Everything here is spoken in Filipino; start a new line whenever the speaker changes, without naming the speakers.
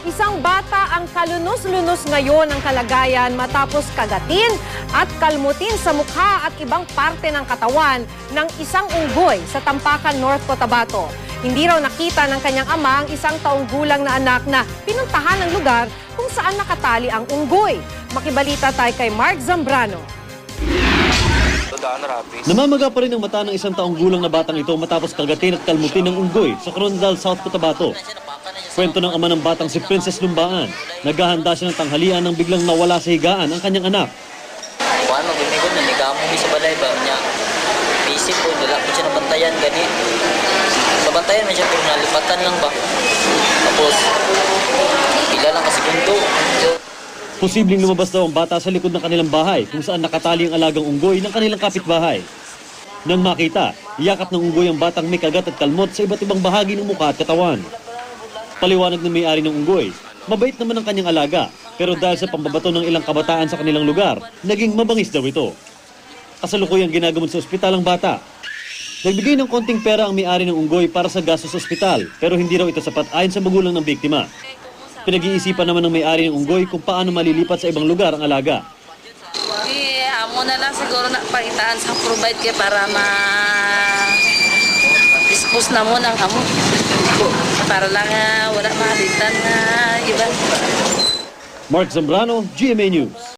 Isang bata ang kalunos-lunos ngayon ng kalagayan matapos kagatin at kalmutin sa mukha at ibang parte ng katawan ng isang unggoy sa Tampakan, North Cotabato. Hindi raw nakita ng kanyang ama ang isang taong gulang na anak na pinuntahan ng lugar kung saan nakatali ang unggoy. Makibalita tayo kay Mark Zambrano.
Namamaga pa rin ang mata ng isang taong gulang na batang ito matapos kagatin at kalmutin ng unggoy sa Coronadal, South Cotabato. Kwento ng ama ng batang si Princess Lumbaan. Naghahanda siya ng tanghalian nang biglang nawala sa higaan ang kanyang anak.
Gini ko na nigamo mi sa balay ba nya. Busy po wala po siya nabantayan gani. Nabantayan man siya pero nalipatan lang ba.
Posibleng lumabas daw ang bata sa likod ng kanilang bahay kung saan nakatali ang alagang unggoy ng kanilang kapitbahay. Nang makita, yakap ng unggoy ang batang may kagat at kalmot sa iba't ibang bahagi ng mukha at katawan. Paliwanag ng may-ari ng unggoy, mabait naman ang kanyang alaga, pero dahil sa pambabato ng ilang kabataan sa kanilang lugar, naging mabangis daw ito. Kasalukuyang ginagamot sa ospital ang bata. Nagbigay ng konting pera ang may-ari ng unggoy para sa gastos sa ospital, pero hindi raw ito sapat ayon sa magulang ng biktima. Pinag-iisipan naman ng may-ari ng unggoy kung paano malilipat sa ibang lugar ang alaga.
Di, amo na lang siguro na pakitaan sa provide kay para ma dispose na mo ng amo. Para lang ah, wala malitan na iba.
Mark Zambrano, GMA News.